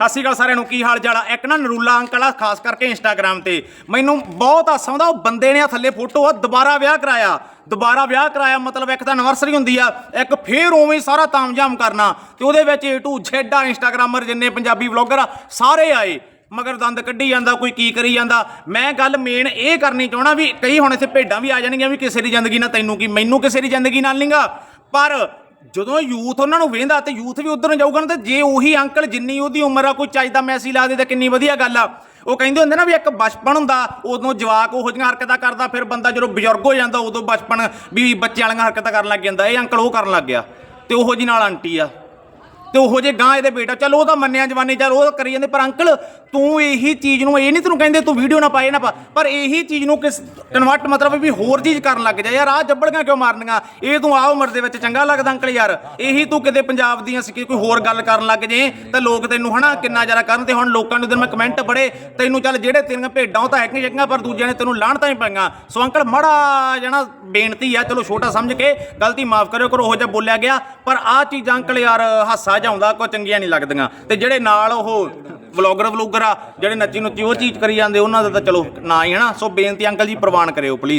ਸਤਿ ਸ਼੍ਰੀ ਅਕਾਲ ਸਾਰਿਆਂ ਨੂੰ, ਕੀ ਹਾਲ ਚਾਲ ਆ? ਇੱਕ ਨਾ ਨਰੂਲਾ ਅੰਕਲ ਆ ਖਾਸ ਕਰਕੇ ਇੰਸਟਾਗ੍ਰam ਤੇ। ਮੈਨੂੰ ਬਹੁਤ ਹਾਸਾ ਆਉਂਦਾ ਉਹ ਬੰਦੇ ਨੇ ਆ ਥੱਲੇ ਫੋਟੋ ਆ, ਦੁਬਾਰਾ ਵਿਆਹ ਕਰਾਇਆ। ਦੁਬਾਰਾ ਵਿਆਹ ਕਰਾਇਆ, ਮਤਲਬ ਇੱਕ ਤਾਂ ਐਨਵਰਸਰੀ ਹੁੰਦੀ ਆ, ਇੱਕ ਫੇਰ ਉਵੇਂ ਹੀ ਸਾਰਾ ਤਾਮਝਾਮ ਕਰਨਾ। ਤੇ ਉਹਦੇ ਵਿੱਚ ਏ ਟੂ ਜ਼ੈਡ ਆ ਇੰਸਟਾਗ੍ਰਾਮਰ ਜਿੰਨੇ ਪੰਜਾਬੀ ਵਲੌਗਰ ਆ, ਸਾਰੇ ਆਏ। ਮਗਰ ਦੰਦ ਕੱਢੀ ਜਾਂਦਾ, ਕੋਈ ਕੀ ਕਰੀ ਜਾਂਦਾ। ਮੈਂ ਗੱਲ ਮੇਨ ਇਹ ਕਰਨੀ ਚਾਹਣਾ ਵੀ ਕਈ ਹੁਣ ਇੱਥੇ ਭੇਡਾਂ ਵੀ ਆ ਜਾਣਗੀਆਂ ਵੀ ਕਿਸੇ ਦੀ ਜ਼ਿੰਦਗੀ ਨਾਲ ਤੈਨੂੰ ਕੀ, ਮੈਨੂੰ ਕਿਸੇ ਦੀ ਜ਼ਿੰਦਗੀ ਨਾਲ ਨਹੀਂਗਾ ਪਰ ਜਦੋਂ ਯੂਥ ਉਹਨਾਂ ਨੂੰ ਵੇਂਦਾ ਤੇ ਯੂਥ ਵੀ ਉਧਰ ਨੂੰ ਜਾਊਗਾ ਨਾ, ਤੇ ਜੇ ਉਹੀ ਅੰਕਲ ਜਿੰਨੀ ਉਹਦੀ ਉਮਰ ਆ, ਕੋਈ ਚੱਜ ਦਾ ਮੈਸੇਜ ਲਾ ਦੇ ਤਾਂ ਕਿੰਨੀ ਵਧੀਆ ਗੱਲ ਆ। ਉਹ ਕਹਿੰਦੇ ਹੁੰਦੇ ਨਾ ਵੀ ਇੱਕ ਬਚਪਨ ਹੁੰਦਾ, ਉਦੋਂ ਜਵਾਕ ਉਹੋ ਜਿਹੀਆਂ ਹਰਕਤਾਂ ਕਰਦਾ, ਫਿਰ ਬੰਦਾ ਜਦੋਂ ਬਜ਼ੁਰਗ ਹੋ ਜਾਂਦਾ, ਉਦੋਂ ਬਚਪਨ ਵੀ ਬੱਚੇ ਵਾਲੀਆਂ ਹਰਕਤਾਂ ਕਰਨ ਲੱਗ ਜਾਂਦਾ, ਇਹ ਅੰਕਲ ਉਹ ਕਰਨ ਲੱਗ ਗਿਆ, ਤੇ ਉਹੋ ਜੀ ਨਾਲ ਆਂਟੀ ਆ। ਤੇ ਉਹੋ ਜੇ ਗਾਂ ਇਹਦੇ ਬੇਟਾ। ਚਲ ਉਹ ਤਾਂ ਮੰਨਿਆ ਜਵਾਨੀ, ਚੱਲ ਉਹ ਕਰੀ ਜਾਂਦੇ। ਪਰ ਅੰਕਲ, ਤੂੰ ਇਹੀ ਚੀਜ਼ ਨੂੰ, ਇਹ ਨਹੀਂ ਤੈਨੂੰ ਕਹਿੰਦੇ ਤੂੰ ਵੀਡੀਓ ਨਾ ਪਾਏ ਨਾ ਪਾ। ਪਰ ਇਹੀ ਚੀਜ਼ ਨੂੰ ਕਿਸ ਕਨਵਰਟ ਮਤਲਬ ਵੀ ਹੋਰ ਚੀਜ਼ ਕਰਨ ਲੱਗ ਜਾ। ਯਾਰ, ਆਹ ਜੱਬੜੀਆਂ ਕਿਉਂ ਮਾਰਨੀਆਂ? ਇਹ ਤੂੰ ਆਹ ਉਮਰ ਦੇ ਵਿੱਚ ਚੰਗਾ ਲੱਗਦਾ ਅੰਕਲ ਯਾਰ। ਇਹੀ ਤੂੰ ਕਿਤੇ ਪੰਜਾਬ ਦੀਆਂ ਸਿੱਕੀ ਕੋਈ ਹੋਰ ਗੱਲ ਕਰਨ ਲੱਗ ਜੇ, ਤਾਂ ਲੋਕ ਤੈਨੂੰ ਹਨਾ ਕਿੰਨਾ ਜ਼ਿਆਦਾ ਕਰਨ ਤੇ ਹੁਣ ਲੋਕਾਂ ਨੂੰ ਦਿਨ ਮੈਂ ਕਮੈਂਟ ਪੜੇ ਤੈਨੂੰ ਚੱਲ ਜਿਹੜੇ ਤੇਰੀਆਂ ਭੇਡਾਂ, ਉਹ ਤਾਂ ਹੈਗੀਆਂ ਹੈਗੀਆਂ, ਪਰ ਦੂਜਿਆਂ ਨੇ ਤੈਨੂੰ ਲਾਹਣਤਾਂ ਹੀ ਪਾਈਆਂ। ਸੋ ਅੰਕਲ, ਮੜਾ ਜਣਾ ਬੇਨਤੀ ਆ, ਚਲੋ ਛੋਟਾ ਸਮਝ ਕੇ ਗਲਤੀ ਮਾਫ ਕਰਿਓ ਕਰੋ ਉਹ ਜਿਹਾ ਬੋਲਿਆ ਗਿਆ। ਪਰ ਆਹ ਚੀਜ਼ਾਂ ਅੰਕਲ ਯਾਰ, ਹਾਸਾ ਆਉਂਦਾ ਕੋ ਚੰਗੀਆਂ ਨਹੀਂ ਲੱਗਦੀਆਂ। ਤੇ ਜਿਹੜੇ ਨਾਲ ਉਹ ਵਲੌਗਰ ਵਲੂਗਰ ਆ, ਜਿਹੜੇ ਨੱਚੀ ਨੁੱਚੀ ਉਹ ਚੀਜ਼ ਕਰੀ ਜਾਂਦੇ, ਉਹਨਾਂ ਦਾ ਤਾਂ ਚਲੋ ਨਾ ਹੀ ਹਨਾ ਸੋ ਬੇਨਤੀ ਅੰਕਲ ਜੀ, ਪ੍ਰਵਾਨ ਕਰਿਓ ਪਲੀਜ਼